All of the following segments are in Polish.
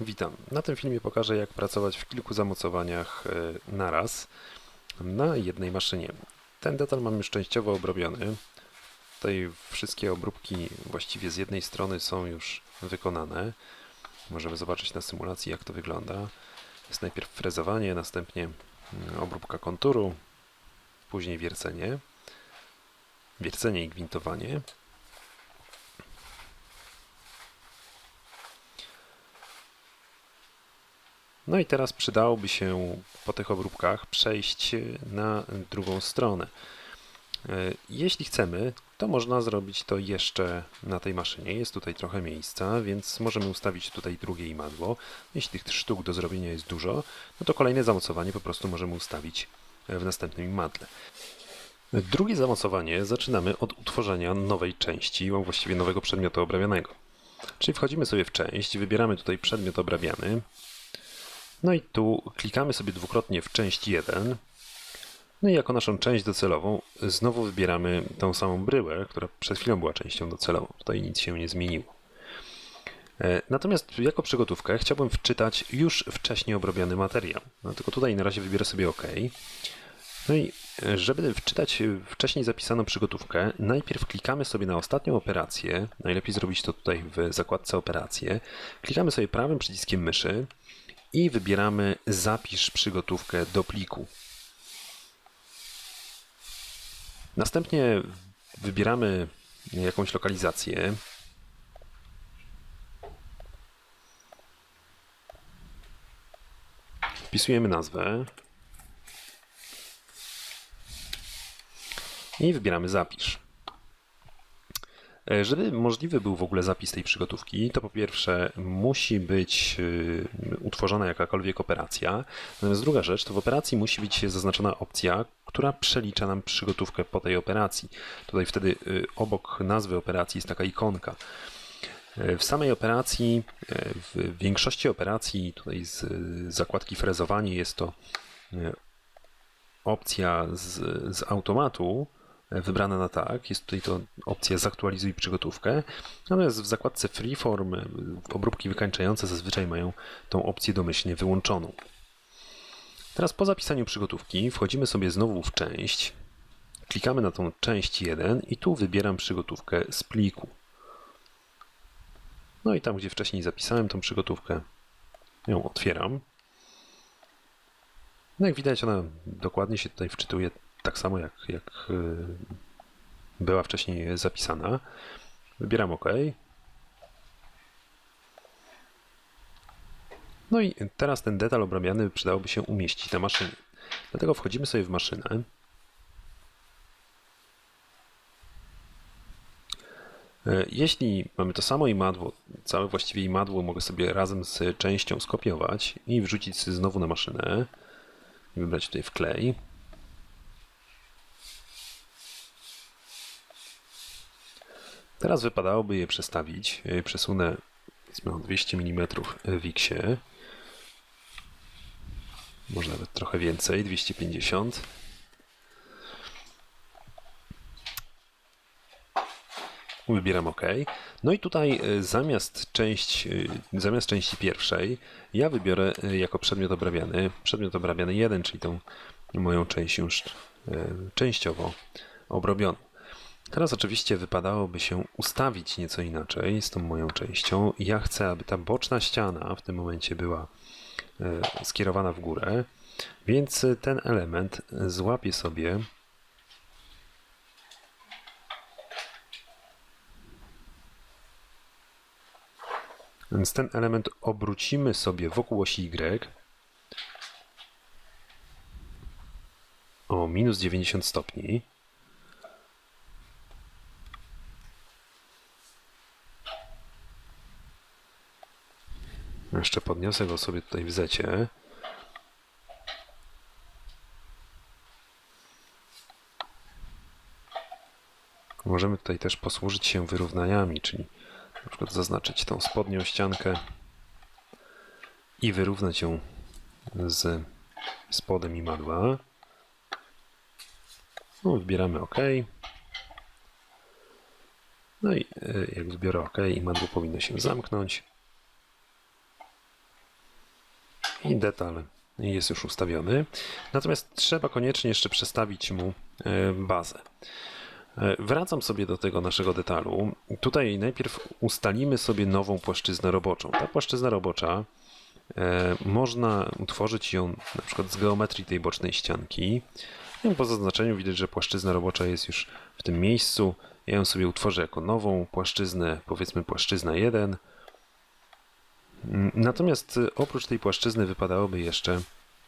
Witam. Na tym filmie pokażę jak pracować w kilku zamocowaniach e, naraz na jednej maszynie. Ten detal mam już częściowo obrobiony. Tutaj wszystkie obróbki właściwie z jednej strony są już wykonane. Możemy zobaczyć na symulacji jak to wygląda. Jest najpierw frezowanie, następnie mm, obróbka konturu, później wiercenie. Wiercenie i gwintowanie. No i teraz przydałoby się po tych obróbkach przejść na drugą stronę. E, Jeśli chcemy, to można zrobić to jeszcze na tej maszynie. Jest tutaj trochę miejsca, więc możemy ustawić tutaj drugie imadło. Jeśli tych sztuk do zrobienia jest dużo, no to kolejne zamocowanie po prostu możemy ustawić w następnym imadle. Drugie zamocowanie zaczynamy od utworzenia nowej części, właściwie nowego przedmiotu obrabianego. Czyli wchodzimy sobie w część, wybieramy tutaj przedmiot obrabiany, no i tu klikamy sobie dwukrotnie w część 1. No i jako naszą część docelową znowu wybieramy tą samą bryłę, która przed chwilą była częścią docelową. Tutaj nic się nie zmieniło. E, Natomiast jako przygotówkę chciałbym wczytać już wcześniej obrobiony materiał. No tylko tutaj na razie wybiorę sobie OK. No i e, żeby wczytać wcześniej zapisaną przygotówkę, najpierw klikamy sobie na ostatnią operację. Najlepiej zrobić to tutaj w zakładce operacje. Klikamy sobie prawym przyciskiem myszy i wybieramy Zapisz przygotówkę do pliku. Następnie wybieramy jakąś lokalizację. Wpisujemy nazwę i wybieramy Zapisz. E, Żeby możliwy był w ogóle zapis tej przygotówki, to po pierwsze musi być y, utworzona jakakolwiek operacja. Natomiast druga rzecz, to w operacji musi być zaznaczona opcja, która przelicza nam przygotówkę po tej operacji. Tutaj wtedy y, obok nazwy operacji jest taka ikonka. E, W samej operacji, e, w większości operacji, tutaj z zakładki frezowanie jest to e, opcja z, z automatu e, wybrana na tak. Jest tutaj to opcja zaktualizuj przygotówkę. Natomiast w zakładce freeform e, obróbki wykańczające zazwyczaj mają tą opcję domyślnie wyłączoną. Teraz po zapisaniu przygotówki wchodzimy sobie znowu w część. Klikamy na tą część 1 i tu wybieram przygotówkę z pliku. No i tam, gdzie wcześniej zapisałem tą przygotówkę, ją otwieram. No jak widać, ona dokładnie się tutaj wczytuje tak samo, jak, jak y, była wcześniej zapisana. Wybieram OK. No i teraz ten detal obrabiany przydałoby się umieścić na maszynie. Dlatego wchodzimy sobie w maszynę. E, Jeśli mamy to samo imadło, całe właściwie imadło mogę sobie razem z częścią skopiować i wrzucić znowu na maszynę. I wybrać tutaj wklej. Teraz wypadałoby je przestawić. Je Przesunę powiedzmy o 200 mm w X. Może nawet trochę więcej, 250. Wybieram OK. No i tutaj e, zamiast, część, e, zamiast części pierwszej, ja wybiorę e, jako przedmiot obrabiany przedmiot obrabiany 1, czyli tą moją część już e, częściowo obrobioną. Teraz oczywiście wypadałoby się ustawić nieco inaczej z tą moją częścią. Ja chcę, aby ta boczna ściana w tym momencie była e, skierowana w górę, więc ten element złapię sobie Więc ten element obrócimy sobie wokół osi Y o minus 90 stopni. Jeszcze podniosę go sobie tutaj w zecie. Możemy tutaj też posłużyć się wyrównaniami, czyli na przykład zaznaczyć tą spodnią ściankę i wyrównać ją z spodem imadła. No, wybieramy OK. No i e, jak wybiorę OK, imadło powinno się zamknąć. I detal jest już ustawiony. Natomiast trzeba koniecznie jeszcze przestawić mu e, bazę. E, Wracam sobie do tego naszego detalu. Tutaj najpierw ustalimy sobie nową płaszczyznę roboczą. Ta płaszczyzna robocza e, można utworzyć ją na przykład z geometrii tej bocznej ścianki. Po zaznaczeniu widać, że płaszczyzna robocza jest już w tym miejscu. Ja ją sobie utworzę jako nową płaszczyznę, powiedzmy płaszczyzna 1. Natomiast y, oprócz tej płaszczyzny wypadałoby jeszcze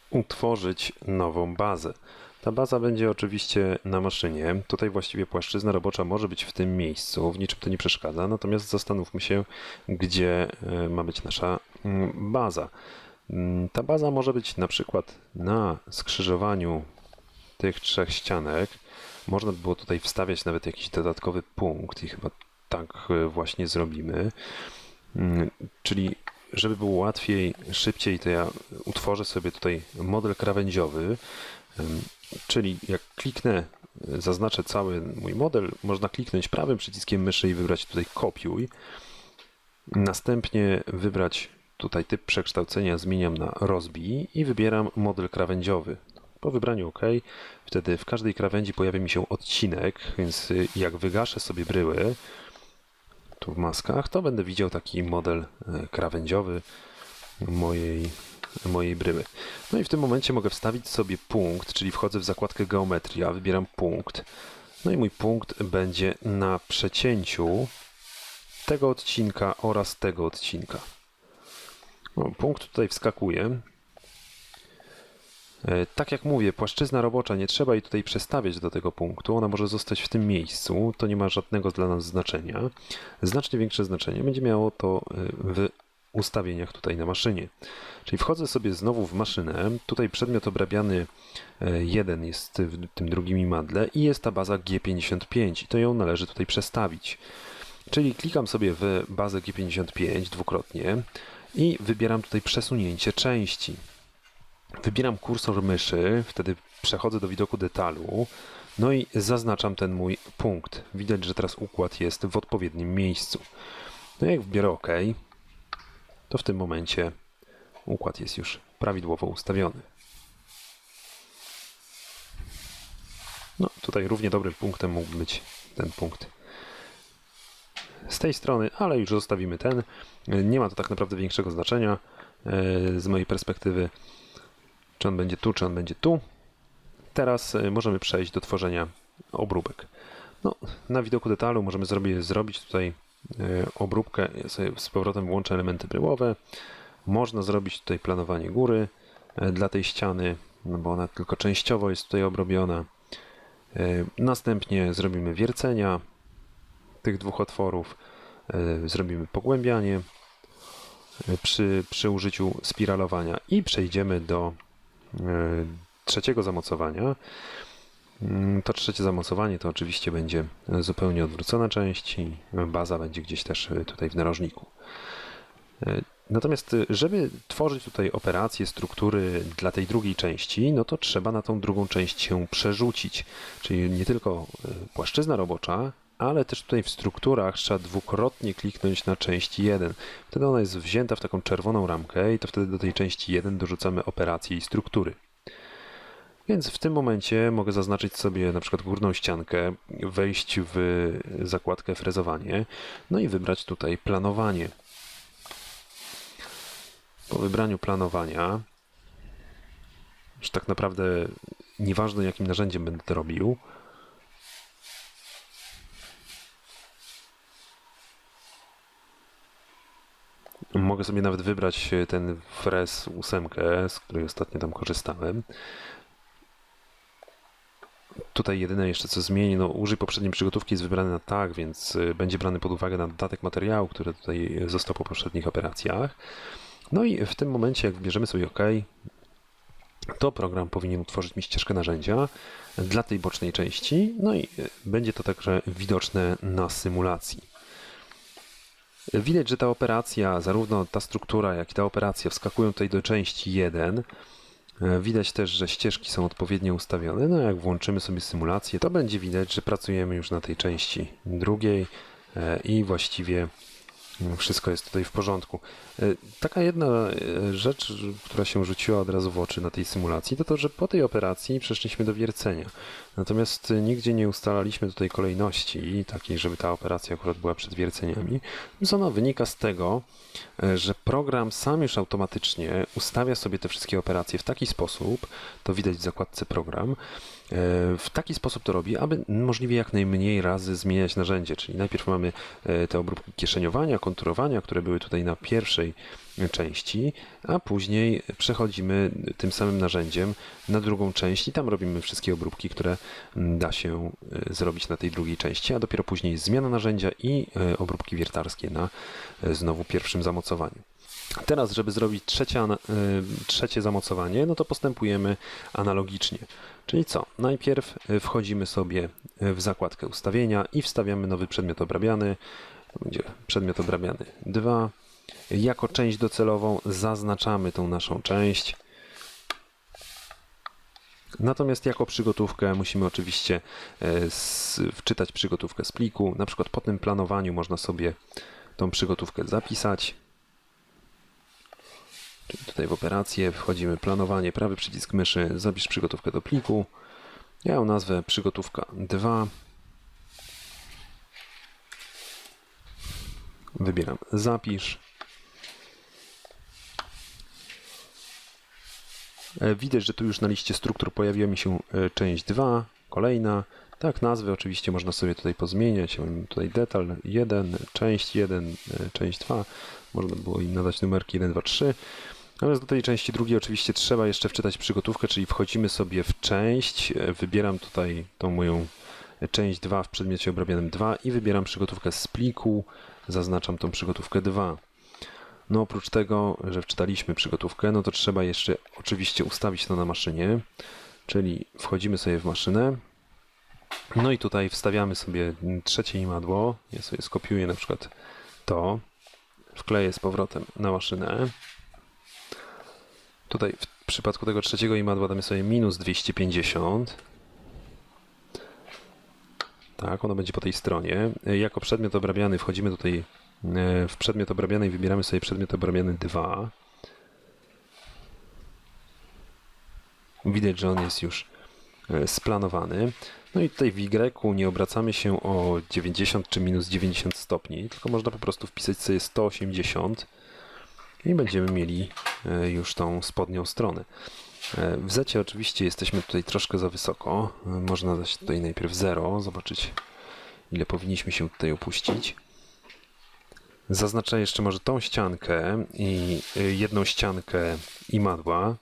utworzyć nową bazę. Ta baza będzie oczywiście na maszynie. Tutaj właściwie płaszczyzna robocza może być w tym miejscu, w niczym to nie przeszkadza. Natomiast zastanówmy się, gdzie y, ma być nasza mm, baza. Mm, Ta baza może być na przykład na skrzyżowaniu tych trzech ścianek. Można by było tutaj wstawiać nawet jakiś dodatkowy punkt i chyba tak y, właśnie zrobimy. Mm, Czyli żeby było łatwiej, szybciej, to ja utworzę sobie tutaj model krawędziowy. Czyli jak kliknę, y, zaznaczę cały mój model, można kliknąć prawym przyciskiem myszy i wybrać tutaj kopiuj. Następnie wybrać tutaj typ przekształcenia, zmieniam na rozbij i wybieram model krawędziowy. Po wybraniu OK, wtedy w każdej krawędzi pojawia mi się odcinek, więc y, jak wygaszę sobie bryły, tu w maskach, to będę widział taki model e, krawędziowy mojej, mojej bryły. No i w tym momencie mogę wstawić sobie punkt, czyli wchodzę w zakładkę geometria, wybieram punkt. No i mój punkt będzie na przecięciu tego odcinka oraz tego odcinka. No, punkt tutaj wskakuje. E, Tak jak mówię, płaszczyzna robocza, nie trzeba jej tutaj przestawiać do tego punktu, ona może zostać w tym miejscu, to nie ma żadnego dla nas znaczenia. Znacznie większe znaczenie będzie miało to e, w ustawieniach tutaj na maszynie. Czyli wchodzę sobie znowu w maszynę, tutaj przedmiot obrabiany 1 jest w tym drugim imadle i jest ta baza G55 i to ją należy tutaj przestawić. Czyli klikam sobie w bazę G55 dwukrotnie i wybieram tutaj przesunięcie części. Wybieram kursor myszy, wtedy przechodzę do widoku detalu, no i zaznaczam ten mój punkt. Widać, że teraz układ jest w odpowiednim miejscu. No jak wbiorę OK, to w tym momencie układ jest już prawidłowo ustawiony. No, tutaj równie dobrym punktem mógł być ten punkt z tej strony, ale już zostawimy ten. Nie ma to tak naprawdę większego znaczenia e, z mojej perspektywy, czy on będzie tu, czy on będzie tu. Teraz e, możemy przejść do tworzenia obróbek. No, na widoku detalu możemy zrobić, zrobić tutaj e, obróbkę. Ja sobie z powrotem włączę elementy bryłowe. Można zrobić tutaj planowanie góry dla tej ściany, no bo ona tylko częściowo jest tutaj obrobiona. Następnie zrobimy wiercenia tych dwóch otworów. Zrobimy pogłębianie przy, przy użyciu spiralowania i przejdziemy do trzeciego zamocowania. Mm, To trzecie zamocowanie to oczywiście będzie zupełnie odwrócona część i baza będzie gdzieś też e, tutaj w narożniku. E, Natomiast, e, żeby tworzyć tutaj operacje, struktury dla tej drugiej części, no to trzeba na tą drugą część się przerzucić. Czyli nie tylko płaszczyzna robocza, ale też tutaj w strukturach trzeba dwukrotnie kliknąć na część 1. Wtedy ona jest wzięta w taką czerwoną ramkę i to wtedy do tej części 1 dorzucamy operacje i struktury. Więc w tym momencie mogę zaznaczyć sobie na przykład górną ściankę, wejść w zakładkę frezowanie, no i wybrać tutaj planowanie. Po wybraniu planowania, już tak naprawdę nieważne jakim narzędziem będę to robił, Mogę sobie nawet wybrać e, ten frez 8, z której ostatnio tam korzystałem. Tutaj jedyne jeszcze co zmieni, no użyj poprzedniej przygotówki jest wybrany na tak, więc y, będzie brany pod uwagę na dodatek materiału, który tutaj został po poprzednich operacjach. No i w tym momencie, jak bierzemy sobie OK, to program powinien utworzyć mi ścieżkę narzędzia dla tej bocznej części, no i będzie to także widoczne na symulacji. Widać, że ta operacja, zarówno ta struktura, jak i ta operacja wskakują tutaj do części 1. E, Widać też, że ścieżki są odpowiednio ustawione. No jak włączymy sobie symulację, to będzie widać, że pracujemy już na tej części drugiej e, i właściwie wszystko jest tutaj w porządku. E, Taka jedna e, rzecz, która się rzuciła od razu w oczy na tej symulacji, to to, że po tej operacji przeszliśmy do wiercenia. Natomiast nigdzie nie ustalaliśmy tutaj kolejności takiej, żeby ta operacja akurat była przed wierceniami. Więc ona wynika z tego, że program sam już automatycznie ustawia sobie te wszystkie operacje w taki sposób, to widać w zakładce program, E, w taki sposób to robi, aby możliwie jak najmniej razy zmieniać narzędzie. Czyli najpierw mamy e, te obróbki kieszeniowania, konturowania, które były tutaj na pierwszej części, a później przechodzimy tym samym narzędziem na drugą część i tam robimy wszystkie obróbki, które da się e, zrobić na tej drugiej części, a dopiero później zmiana narzędzia i e, obróbki wiertarskie na e, znowu pierwszym zamocowaniu. Teraz, żeby zrobić y, trzecie zamocowanie, no to postępujemy analogicznie. Czyli co? Najpierw wchodzimy sobie w zakładkę ustawienia i wstawiamy nowy przedmiot obrabiany. To będzie przedmiot obrabiany 2. Jako część docelową zaznaczamy tą naszą część. Natomiast jako przygotówkę musimy oczywiście e, wczytać przygotówkę z pliku. Na przykład po tym planowaniu można sobie tą przygotówkę zapisać. Czyli tutaj w operację wchodzimy planowanie, prawy przycisk myszy, zapisz przygotówkę do pliku. Ja ją nazwę przygotówka 2. Wybieram zapisz. Widać, że tu już na liście struktur pojawiła mi się e, część 2, kolejna. Tak, nazwy oczywiście można sobie tutaj pozmieniać. Ja mam tutaj detal 1, część 1, e, część 2. Można było im nadać numerki 1, 2, 3. Natomiast do tej części drugiej oczywiście trzeba jeszcze wczytać przygotówkę, czyli wchodzimy sobie w część. e, Wybieram tutaj tą moją część 2 w przedmiocie obrabianym 2 i wybieram przygotówkę z pliku. Zaznaczam tą przygotówkę 2. No oprócz tego, że wczytaliśmy przygotówkę, no to trzeba jeszcze oczywiście ustawić to na maszynie, czyli wchodzimy sobie w maszynę, no i tutaj wstawiamy sobie trzecie imadło, ja sobie skopiuję na przykład to, wkleję z powrotem na maszynę. Tutaj w przypadku tego trzeciego imadła damy sobie minus 250. Tak, ono będzie po tej stronie. Jako przedmiot obrabiany wchodzimy tutaj w przedmiot obrabiany i wybieramy sobie przedmiot obrabiany 2. Widać, że on jest już e, splanowany. No i tutaj w Y nie obracamy się o 90 czy minus 90 stopni, tylko można po prostu wpisać sobie 180 i będziemy mieli e, już tą spodnią stronę. E, W zecie oczywiście jesteśmy tutaj troszkę za wysoko. E, Można dać tutaj najpierw 0, zobaczyć ile powinniśmy się tutaj opuścić. Zaznaczę jeszcze może tą ściankę i y, jedną ściankę imadła.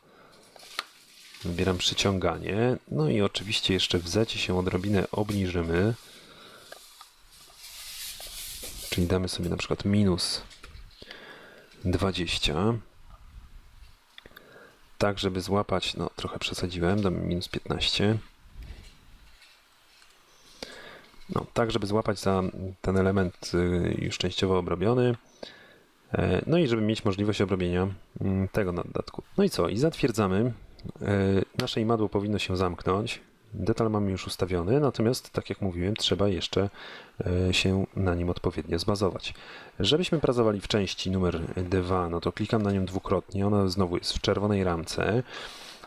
Wybieram przyciąganie. No i oczywiście jeszcze w zecie się odrobinę obniżymy. Czyli damy sobie na przykład minus 20. Tak, żeby złapać, no trochę przesadziłem, damy minus 15. No, tak, żeby złapać za ten element y, już częściowo obrobiony. E, No i żeby mieć możliwość obrobienia mm, tego dodatku. No i co? I zatwierdzamy. E, Nasze imadło powinno się zamknąć. Detal mamy już ustawiony, natomiast tak jak mówiłem, trzeba jeszcze e, się na nim odpowiednio zbazować. Żebyśmy pracowali w części numer 2, no to klikam na nią dwukrotnie. Ona znowu jest w czerwonej ramce.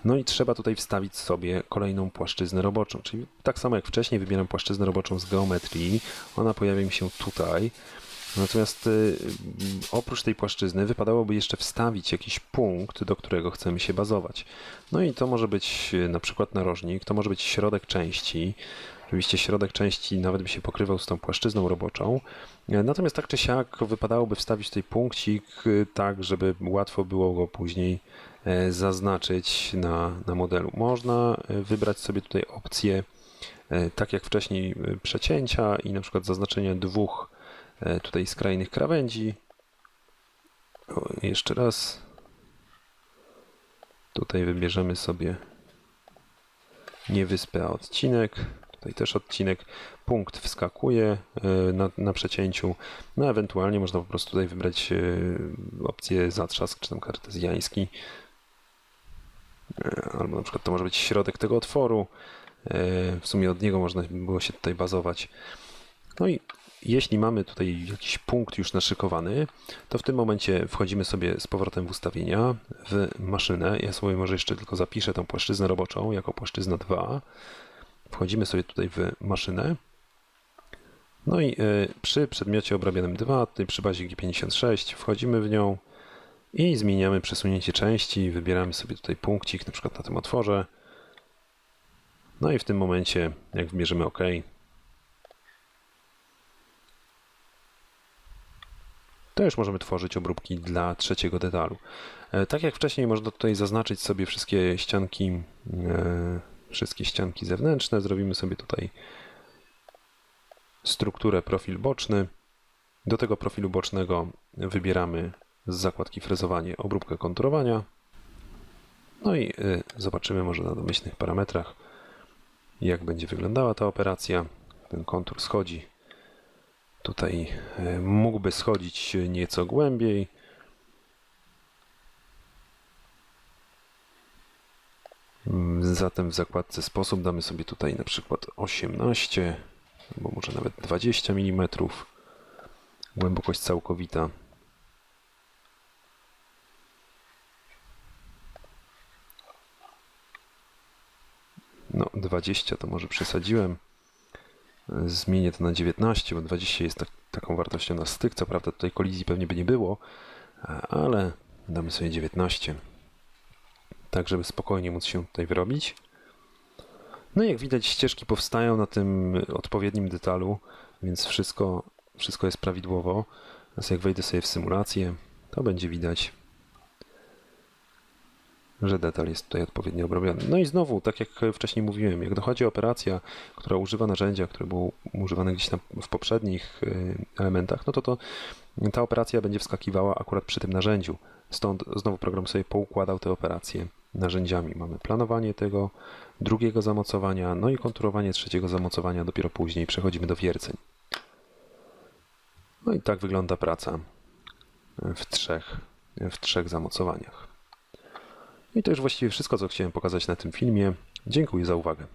No i trzeba tutaj wstawić sobie kolejną płaszczyznę roboczą, czyli tak samo jak wcześniej wybieram płaszczyznę roboczą z geometrii, ona pojawia mi się tutaj. Natomiast y, oprócz tej płaszczyzny wypadałoby jeszcze wstawić jakiś punkt, do którego chcemy się bazować. No i to może być y, na przykład narożnik, to może być środek części. Oczywiście środek części nawet by się pokrywał z tą płaszczyzną roboczą. E, Natomiast tak czy siak wypadałoby wstawić tutaj punkcik y, tak, żeby łatwo było go później zaznaczyć na, na modelu. Można e, wybrać sobie tutaj opcję, e, tak jak wcześniej, e, przecięcia i na przykład zaznaczenia dwóch e, tutaj skrajnych krawędzi. O, jeszcze raz. Tutaj wybierzemy sobie nie wyspę, a odcinek. Tutaj też odcinek. Punkt wskakuje e, na, na przecięciu. No ewentualnie można po prostu tutaj wybrać e, opcję zatrzask, czy tam kartezjański. E, Albo na przykład to może być środek tego otworu. E, W sumie od niego można by było się tutaj bazować. No i jeśli mamy tutaj jakiś punkt już naszykowany, to w tym momencie wchodzimy sobie z powrotem w ustawienia, w maszynę. Ja sobie może jeszcze tylko zapiszę tą płaszczyznę roboczą jako płaszczyzna 2. Wchodzimy sobie tutaj w maszynę. No i y, przy przedmiocie obrabianym 2, tutaj przy bazie G56, wchodzimy w nią i zmieniamy przesunięcie części. Wybieramy sobie tutaj punkcik, na przykład na tym otworze. No i w tym momencie, jak wybierzemy OK, to już możemy tworzyć obróbki dla trzeciego detalu. E, Tak jak wcześniej można tutaj zaznaczyć sobie wszystkie ścianki, e, wszystkie ścianki zewnętrzne. Zrobimy sobie tutaj strukturę profil boczny. Do tego profilu bocznego wybieramy z zakładki frezowanie obróbkę konturowania. No i y, zobaczymy może na domyślnych parametrach, jak będzie wyglądała ta operacja. Ten kontur schodzi. Tutaj y, mógłby schodzić nieco głębiej. Mm, Zatem w zakładce sposób damy sobie tutaj na przykład 18, albo może nawet 20 mm. Głębokość całkowita No, 20 to może przesadziłem. Zmienię to na 19, bo 20 jest tak, taką wartością na styk. Co prawda tutaj kolizji pewnie by nie było, ale damy sobie 19. Tak, żeby spokojnie móc się tutaj wyrobić. No i jak widać ścieżki powstają na tym odpowiednim detalu, więc wszystko, wszystko jest prawidłowo. Teraz jak wejdę sobie w symulację, to będzie widać, że detal jest tutaj odpowiednio obrobiony. No i znowu, tak jak wcześniej mówiłem, jak dochodzi operacja, która używa narzędzia, które było używane gdzieś tam w poprzednich y, elementach, no to, to ta operacja będzie wskakiwała akurat przy tym narzędziu. Stąd znowu program sobie poukładał te operacje narzędziami. Mamy planowanie tego drugiego zamocowania, no i konturowanie trzeciego zamocowania. Dopiero później przechodzimy do wierceń. No i tak wygląda praca w trzech, w trzech zamocowaniach. No I to już właściwie wszystko, co chciałem pokazać na tym filmie. Dziękuję za uwagę.